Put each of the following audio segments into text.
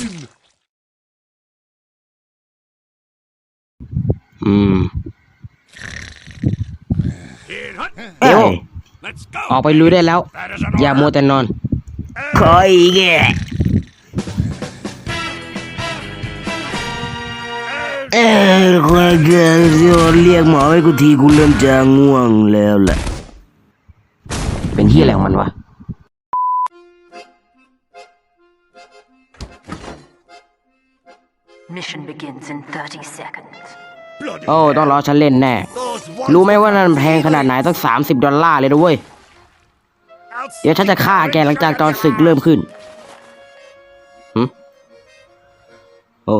weapon. อืม Here, hut. เดี๋ยว Let's ออก go. ไปลุยได้แล้ว That is an อย่า order. มัวแต่นอน คอยแกเอ้ยควายแกเรียกหมอให้กูทีกูเริ่มจะง่วงแล้วแหละ เป็นที่อะไรของมันวะ Mission begins in 30 seconds. Bloody โอ้ ต้องรอฉันเล่นแน่ Those ones รู้ไหมว่านั่นแพงขนาดไหนต้องสามสิบดอลลาร์เลยนะเว้ย เดี๋ยวฉันจะฆ่าแกหลังจากตอนศึกเริ่มขึ้นหึโอ้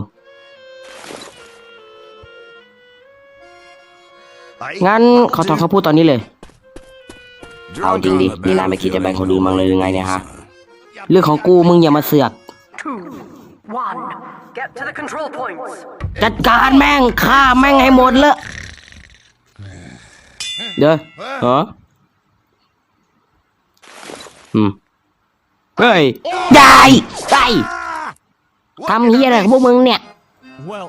งั้นขอถอนคำพูดตอนนี้เลย เอาจริงดิ นี่นายไม่คิดจะแบ่งคนอื่นมั้างเลยหรือไงเนี่ยฮะ เรื่องของกูมึงอย่ามาเสือก Two, one, get to the control points. จัดการแม่งฆ่าแม่งให้หมดเลยเดี๋ยวเหรออืมเฮ้ยได้ได้ทำเฮียอะไรของพวกมึงเนี่ย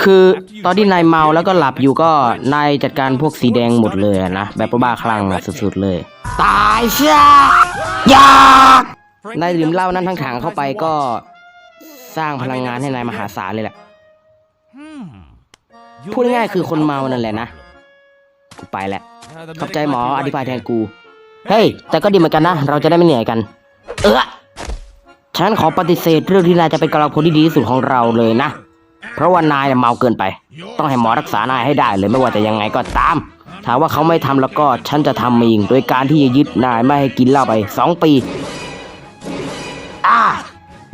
คือตอนที่นายเมาแล้วก็หลับอยู่ก็นายจัดการพวกสีแดงหมดเลยนะแบบบ้าคลั่งอะสุดๆเลย ตายซะอยากนายดื่มเหล้านั้นทั้งถังเข้าไปก็ สร้างพลังงานให้นายมหาศาลเลยแหละ พูดง่ายๆคือคนเมานั่นแหละนะ กูไปแล้วขอบใจหมออธิบายแทนกู เฮ้ย แต่ก็ดีเหมือนกันนะ เราจะได้ไม่เหนื่อยกัน เออฉันขอปฏิเสธเรื่องที่นายจะเป็นกำลังพลที่ดีที่สุดของเราเลยนะ เพราะว่านายเมาเกินไป ต้องให้หมอรักษานายให้ได้เลยไม่ว่าจะยังไงก็ตามถ้าว่าเขาไม่ทำแล้วก็ฉันจะทำเองโดยการที่จะยึดนายไม่ให้กินเหล้าไปสองปี อ่า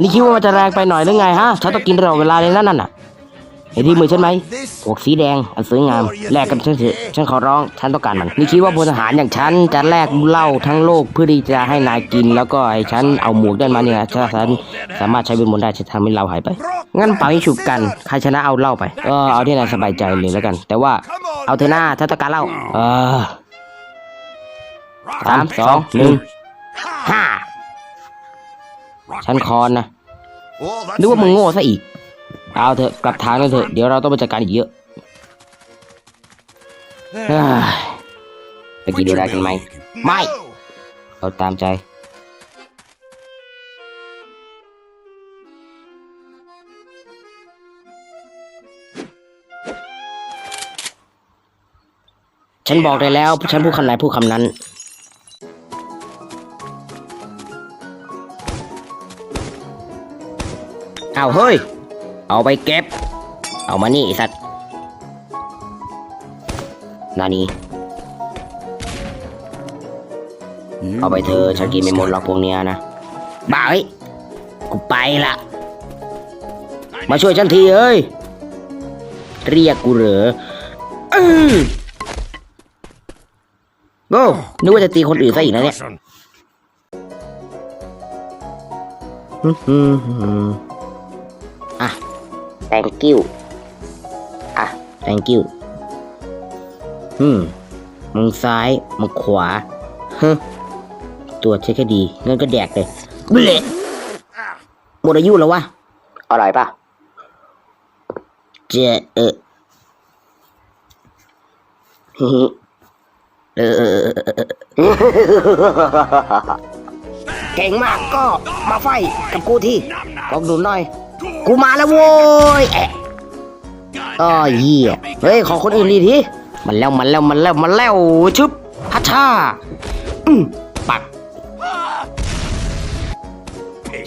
นี่คิดว่ามันจะแรงไปหน่อยหรือไงฮะ ฉันต้องกินตลอดเวลาเลยนั่นน่ะเห็นที่มือฉันไหมพวกสีแดง อันสวยงาม แลกกันฉันเถอะฉันขอร้อง ฉันต้องการมัน นี่คิดว่าพลทหารอย่างฉันจะแลกเหล้าทั้งโลกเพื่อที่จะให้นายกิน แล้วก็ให้ฉันเอาหมวกได้มาเนี่ยถ้าฉันสามารถใช้เวทมนได้จะทำให้เราหายไป งั้นเป่าให้ฉุบกัน ใครชนะเอาเหล้าไป เออ เอาที่นายสบายใจเลยแล้วกัน แต่ว่า เอาเถอหน้าฉันต้องการเหล้า เออสามสองหนึ่งห้าฉันคอนนะ นึกว่ามึง nice. โง่ซะอีก เอาเถอะกลับทางนั่นเถอะเดี๋ยวเราต้องไปจัดการอีกเยอะเฮ้ยไปกินดูได้กันไหมไม่ No. เราตามใจ ฉันบอกได้แล้ว ฉันพูดคำไหนพูดคำนั้น เอาเฮ้ย เอาไปเก็บ เอามานี่ไอ้สัตว์นานี่เอาไปเธอะฉันกินไม่หมดหรอกพวกเนี้ยนะบ้าเฮ้ยกูไปละมาช่วยฉันทีเอ้ย เรียกกูเหรออื้อโอ้นึกว่าจะตีคนอื่นซะอีกนะเนี่ย thank you อะ thank you อืมมึงซ้ายมึงขวาฮึตัวจเช็คให้ดีงั้นก็แดกเลยเบละหมดอายุแล้ววะอร่อยปะเจเออฮิฮิเออเออเออเออเออเก่งมากก็มาไฟกับกูที่กองหนุนหน่อย กูมาแล้วโว้ยแอะอ้อเหี้ยเฮ้ย ขอคนอื่นดีทีมันแล้วมันแล้วมันแล้วมันแล้วชึบฮัชชาอืมปัก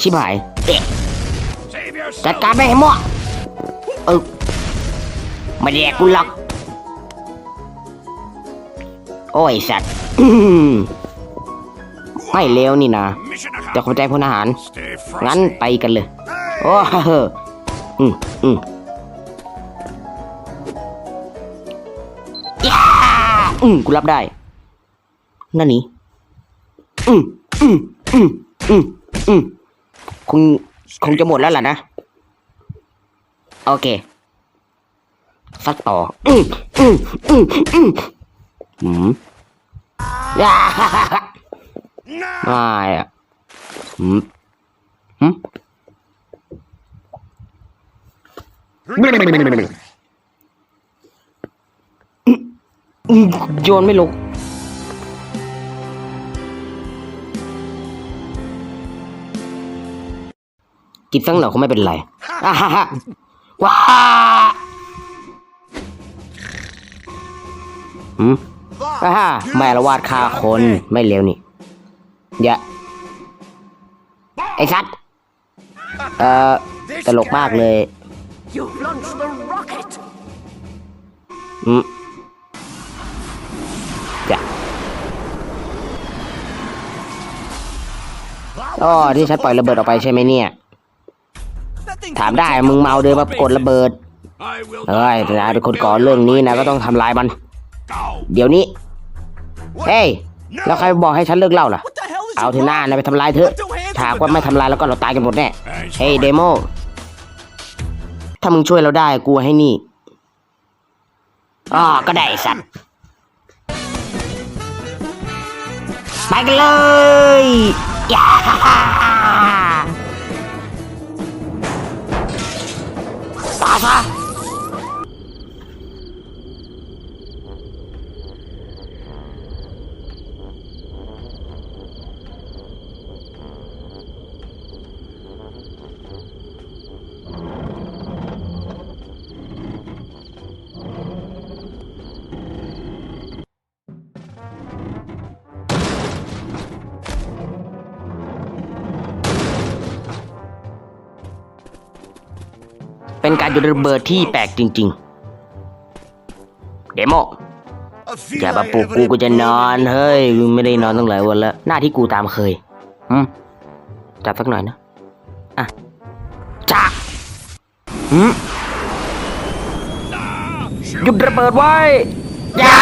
ชิบหายเอ๊ะจัดการไม่ให้หมดเออม่แดกกูหรอกโอ้ยสัตว์ไม่เลวนี่นะจะเข้าใจพลทหาร งั้นไปกันเลย โอ้เฮ้ออืมอืมย่าอืมกูรับได้ นั่นนี่อืมอืมอืมอืมอืมคงคงจะหมดแล้วล่ะนะ โอเคสักต่อ อืมอืมอืมอืมอืมย่า No. ไม่อะอืมหืม อืม โยนไม่ลงกินสักหน่อยคงไม่เป็นไรอ่าฮ่าฮ่าว้าหืมอ่าฮ่าแม่ละวาดฆ่าคนไม่เลวนี่ อย่า ไอ้สัตว์เอ่อ ตลกมากเลย You've launched the rocket! อืมจ้ะอ๋อที่ฉันปล่อยระเบิดออกไปใช่ไหมเนี่ย ถามได้มึงเมาเดินมากดระเบิด I will เฮ้ยนายเป็นคนก่อเรื่องนี้นะก็ต้องทำลายมัน go. เดี๋ยวนี้ เฮ้ย แล้วใครบอกให้ฉันเลิกเล่าล่ะ เอาเถอะหน้านะไปทำลายเถอะถ้าหากว่าไม่ทำลายแล้วก็เราตายกันหมดแน่ เฮ้ยเดโม ถ้ามึงช่วยเราได้กูให้นี่อ๋อก็ได้ไอ้สัตว์ไปกันเลยย่าฮ่าฮ่าตายซะ เป็นการหยุดระเบิดที่แปลกจริง ๆ เดโม I feel อย่ามา I ปลุก have กู an กูจะนอน เฮ้ยกูไม่ได้นอนตั้งหลายวันแล้ว หน้าที่กูตามเคยหืมจับสักหน่อยนะ อะจักหืมหยุดระเบิดไว้อย่า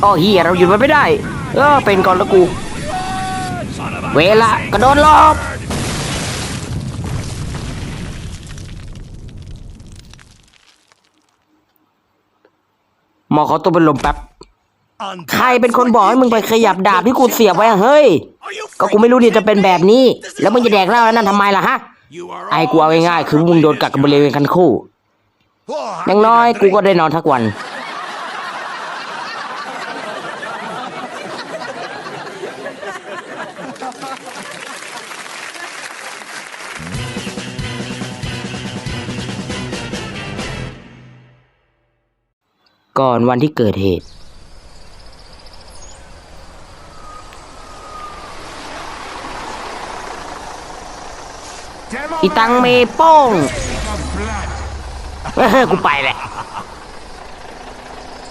โอ้เฮียเราหยุดมันไม่ได้ เออเป็นก่อนแล้วกู son of a เวลากระโดดหลบ หมอขอตัวเป็นลมแป๊บ ใครเป็นคนบอกให้มึงไปขยับดาบที่กูเสียบไว้อะเฮ้ย Are you ก็กูไม่รู้นี่จะเป็นแบบนี้ แล้วมึงจะแดกเหล้าแล้วนั่นทำไมล่ะฮะ You are ไอ้กูเอาง่ายๆคือมึงโดนกักกับบริเวณคันคู่ Oh, อย่างน้อยกูก็ได้นอนทักวัน ก่อนวันที่เกิดเหตุ Demo อีตังเมโป้ง เฮ้ยกูไปแหละ